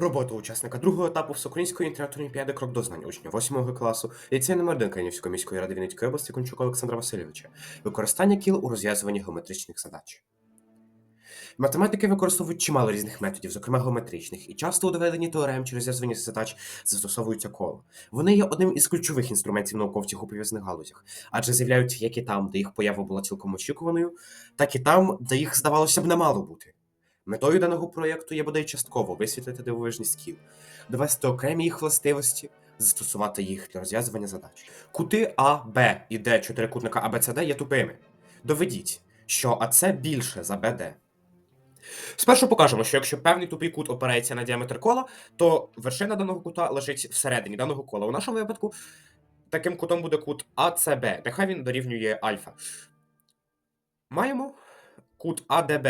Робота учасника другого етапу Всеукраїнської інтернет-олімпіади «Крок до знань» учня 8 класу ліцею номер 1 Канівської міської ради Вінницької області Кончука Олександра Васильовича. Використання кіл у розв'язуванні геометричних задач. Математики використовують чимало різних методів, зокрема геометричних, і часто у доведенні теорем чи розв'язуванні задач застосовуються кола. Вони є одним із ключових інструментів науковців у пов'язаних галузях, адже з'являються як і там, де їх поява була цілком очікуваною, так і там, де їх, здавалося б, не мало бути. Метою даного проєкту є бодай частково висвітлити дивовижність кіл, довести окремі їх властивості, застосувати їх для розв'язування задач. Кути А, Б і Д чотирикутника АБЦД є тупими. Доведіть, що АЦ більше за БД. Спершу покажемо, що якщо певний тупий кут опирається на діаметр кола, то вершина даного кута лежить всередині даного кола. У нашому випадку таким кутом буде кут АЦБ. Нехай він дорівнює альфа. Маємо кут АДБ,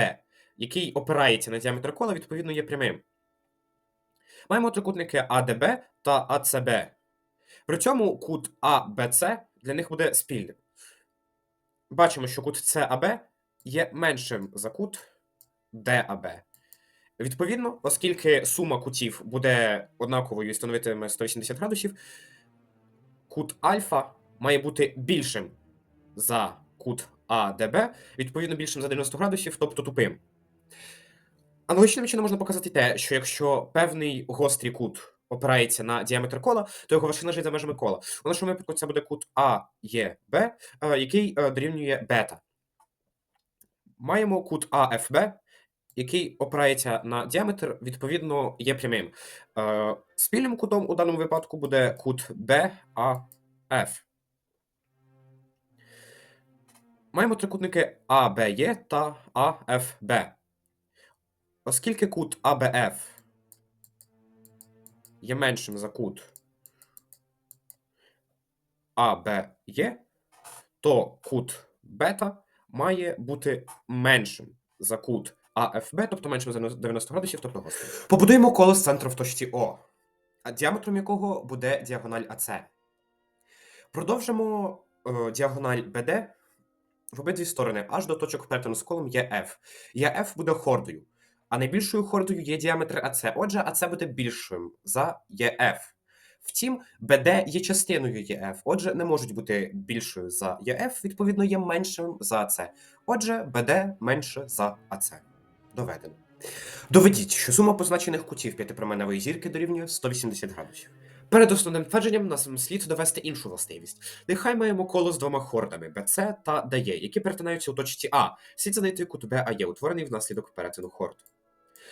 який опирається на діаметр кола, відповідно є прямим. Маємо трикутники АДБ та АЦБ. При цьому кут АБЦ для них буде спільним. Бачимо, що кут САБ є меншим за кут ДАБ. Відповідно, оскільки сума кутів буде однаковою і становитиме 180 градусів, кут альфа має бути більшим за кут АДБ, відповідно більшим за 90 градусів, тобто тупим. Аналогічним чином можна показати те, що якщо певний гострий кут опирається на діаметр кола, то його вершина лежить за межами кола. У нашому випадку це буде кут АЄБ, е, який е, дорівнює бета. Маємо кут АФБ, який опирається на діаметр, відповідно, є прямим. Е, Спільним кутом у даному випадку буде кут БАФ. Маємо трикутники АБЕ та АФБ. Оскільки кут АБФ є меншим за кут АБЕ, то кут бета має бути меншим за кут АФБ, тобто меншим за 90 градусів, тобто гострим. Побудуємо коло з центру в точці О, діаметром якого буде діагональ АЦ. Продовжимо е, діагональ БД в обидві сторони, аж до точок перетину з колом є F. Є F буде хордою, а найбільшою хордою є діаметр АЦ. Отже, АЦ буде більшим за ЄФ. Втім, БД є частиною ЄФ, отже, не можуть бути більшою за ЄФ, відповідно, є меншим за АЦ. Отже, БД менше за АЦ. Доведено. Доведіть, що сума позначених кутів п'ятипроменевої зірки дорівнює 180 градусів. Перед основним твердженням нам слід довести іншу властивість. Нехай маємо коло з двома хордами BC та DE, які перетинаються у точці А. Слід знайти кут BAE, утворений внаслідок перетину хорд.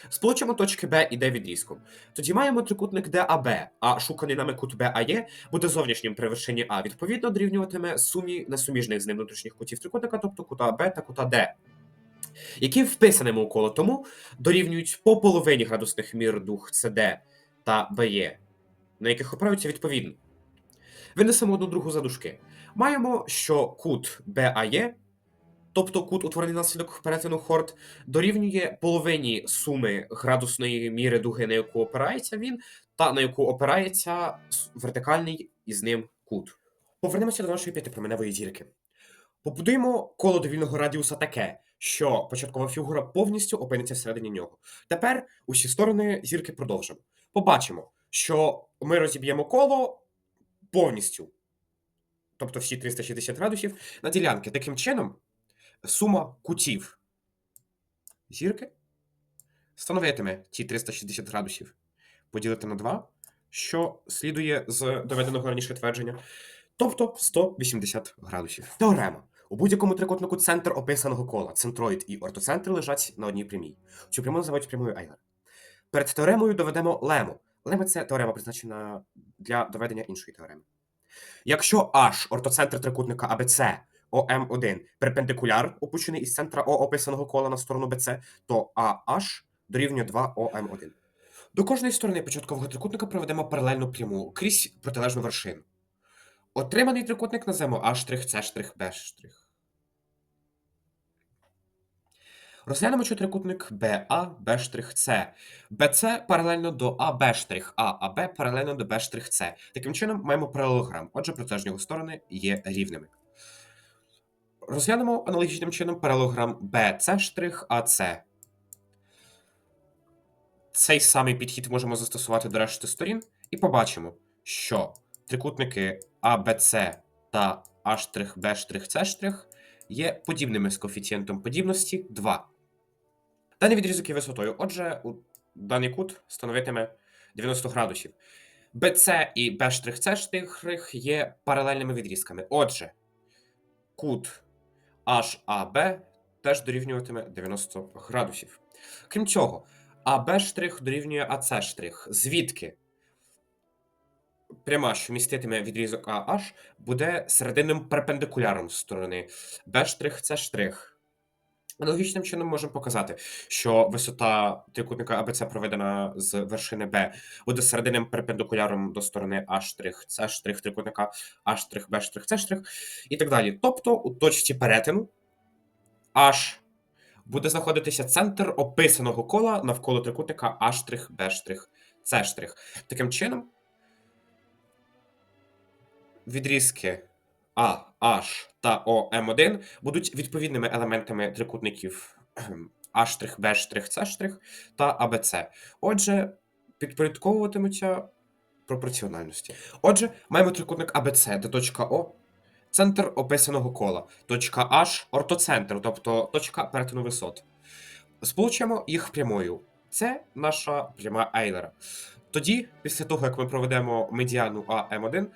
Сполучимо точки Б і Д відрізком. Тоді маємо трикутник ДАБ, а шуканий нами кут БАЕ буде зовнішнім при вершині А, відповідно дорівнюватиме сумі несуміжних з ним внутрішніх кутів трикутника, тобто кута Б та кута Д, які вписаними у коло тому дорівнюють по половині градусних мір дух СД та БЕ, на яких опираються відповідно. Винесемо одну другу задушки. Маємо, що кут БАЕ, тобто кут, утворений внаслідок перетину хорд, дорівнює половині суми градусної міри дуги, на яку опирається він, та на яку опирається вертикальний із ним кут. Повернемося до нашої п'ятипроменевої зірки. Побудуємо коло довільного радіуса таке, що початкова фігура повністю опиниться всередині нього. Тепер усі сторони зірки продовжимо. Побачимо, що ми розіб'ємо коло повністю, тобто всі 360 градусів, на ділянки. Таким чином, сума кутів зірки становитиме ті 360 градусів поділити на 2, що слідує з доведеного раніше твердження, тобто 180 градусів. Теорема. У будь-якому трикутнику центр описаного кола, центроїд і ортоцентр лежать на одній прямій. Цю пряму називають прямою Ейлера. Перед теоремою доведемо лему. Лема це теорема, призначена для доведення іншої теореми. Якщо H ортоцентр трикутника ABC ОМ1 перпендикуляр, опущений із центра О описаного кола на сторону BC, то AH дорівнює 2 ОМ1. До кожної сторони початкового трикутника проведемо паралельну пряму крізь протилежну вершину. Отриманий трикутник назвемо А', С', Розглянемо чотирикутник БА, Б', БЦ паралельно до АБ', а АБ паралельно до Б', Таким чином маємо паралелограм, отже, протилежні сторони є рівними. Розглянемо аналогічним чином паралелограм BC', АЦ. цей самий підхід можемо застосувати до решти сторін, і побачимо, що трикутники ABC та A', є подібними з коефіцієнтом подібності 2. Даний відрізок є висотою. Отже, у даний кут становитиме 90 градусів. BC і B', є паралельними відрізками. Отже, кут HAB теж дорівнюватиме 90 градусів. Крім цього, АБ штрих дорівнює АЦ штрих. Звідки пряма, що міститиме відрізок AH, буде серединним перпендикуляром сторони Б штрих С штрих. Аналогічним чином можемо показати, що висота трикутника АБЦ проведена з вершини Б буде серединним перпендикуляром до сторони А С штрих трикутника А Б С штрих і так далі. Тобто у точці перетину H буде знаходитися центр описаного кола навколо трикутника А Б С. Таким чином, відрізки А, H та О, М1 будуть відповідними елементами трикутників штрих та АБЦ. Отже, підпорядковуватимуться пропорціональності. Отже, маємо трикутник АБЦ, де точка О центр описаного кола, точка H ортоцентр, тобто точка перетину висот. Сполучимо їх прямою. Це наша пряма Ейлера. Тоді, після того, як ми проведемо медіану АМ1,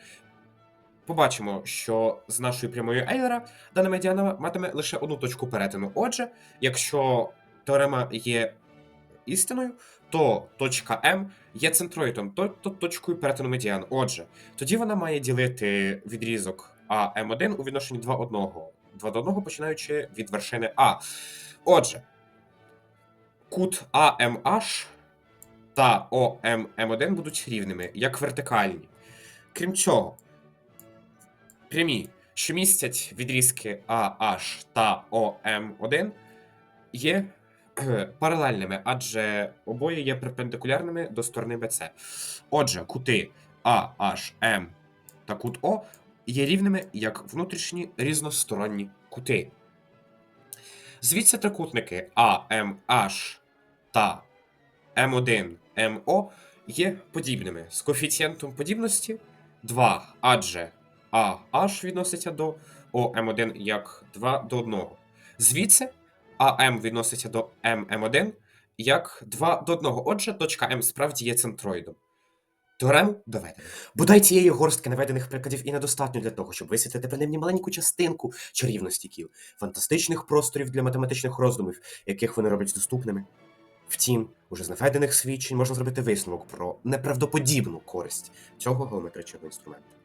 побачимо, що з нашою прямою Ейлера дана медіана матиме лише одну точку перетину. Отже, якщо теорема є істиною, то точка М є центроїдом, тобто точкою перетину медіан. Отже, тоді вона має ділити відрізок АМ1 у відношенні 2 1, 2 до 1, починаючи від вершини А. Отже, кут АМH та ОММ1 будуть рівними, як вертикальні. Крім цього, прямі, що містять відрізки AH та OM1, є паралельними, адже обоє є перпендикулярними до сторони BC. Отже, кути AHM та кут О є рівними як внутрішні різносторонні кути. Звідси трикутники AMH та M1 MO є подібними з коефіцієнтом подібності 2, адже AH відноситься до OM1 як 2 до 1. Звідси AM відноситься до MM1 як 2 до 1. Отже, точка М справді є центроїдом. Теорему доведено. Бодай цієї горстки наведених прикладів і недостатньо для того, щоб висвітлити принаймні маленьку частинку чарівності кіл, фантастичних просторів для математичних роздумів, яких вони роблять доступними. Втім, уже з наведених свідчень можна зробити висновок про неправдоподібну користь цього геометричного інструменту.